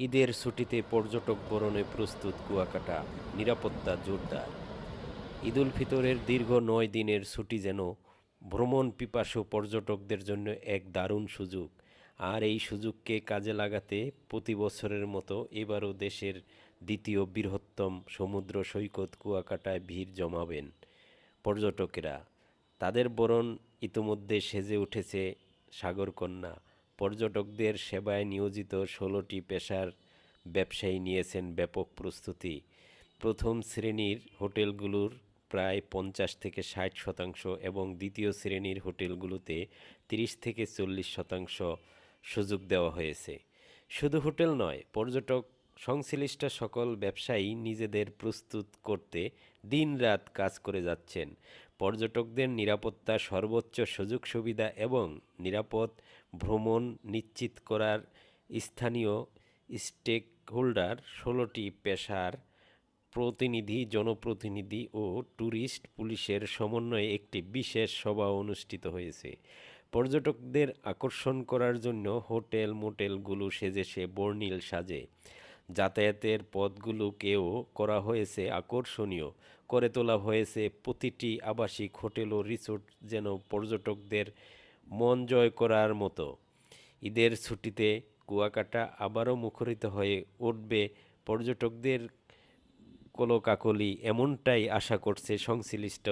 ঈদের ছুটিতে পর্যটক বরণে প্রস্তুত কুয়াকাটা, নিরাপত্তা জোরদার। ঈদুল ফিতরের দীর্ঘ নয় দিনের ছুটি যেন ভ্রমণ পিপাসু পর্যটকদের জন্য এক দারুণ সুযোগ। আর এই সুযোগকে কাজে লাগাতে প্রতি বছরের মতো এবারও দেশের দ্বিতীয় বৃহত্তম সমুদ্র সৈকত কুয়াকাটায় ভিড় জমাবেন পর্যটকেরা। তাদের বরণ ইতোমধ্যে সেজে উঠেছে সাগরকন্যা। পর্যটকদের সেবায় নিয়োজিত ষোলোটি পেশার ব্যবসায়ী নিয়েছেন ব্যাপক প্রস্তুতি। প্রথম শ্রেণির হোটেলগুলোর প্রায় পঞ্চাশ থেকে ষাট শতাংশ এবং দ্বিতীয় শ্রেণির হোটেলগুলোতে তিরিশ থেকে চল্লিশ শতাংশ সুযোগ দেওয়া হয়েছে। শুধু হোটেল নয়, পর্যটক সংশ্লিষ্ট সকল ব্যবসায়ী নিজেদের প্রস্তুত করতে দিনরাত কাজ করে যাচ্ছেন। পর্যটকদের নিরাপত্তা, সর্বোচ্চ সুযোগ সুবিধা এবং নিরাপদ ভ্রমণ নিশ্চিত করার স্থানীয় স্টেক হোল্ডার ষোলোটি পেশার প্রতিনিধি, জনপ্রতিনিধি ও ট্যুরিস্ট পুলিশের সমন্বয়ে একটি বিশেষ সভা অনুষ্ঠিত হয়েছে। পর্যটকদের আকর্ষণ করার জন্য হোটেল মোটেলগুলো সেজেছে বর্ণিল সাজে। যাতায়াতের পথগুলোকেও করা হয়েছে আকর্ষণীয়। করে তোলা হয়েছে প্রতিটি আবাসিক হোটেল ও রিসোর্ট যেন পর্যটকদের মন জয় করার মতো। ঈদের ছুটিতে কুয়াকাটা আবারও মুখরিত হয়ে উঠবে পর্যটকদের কলকাকলি এমনটাই আশা করছে সংশ্লিষ্ট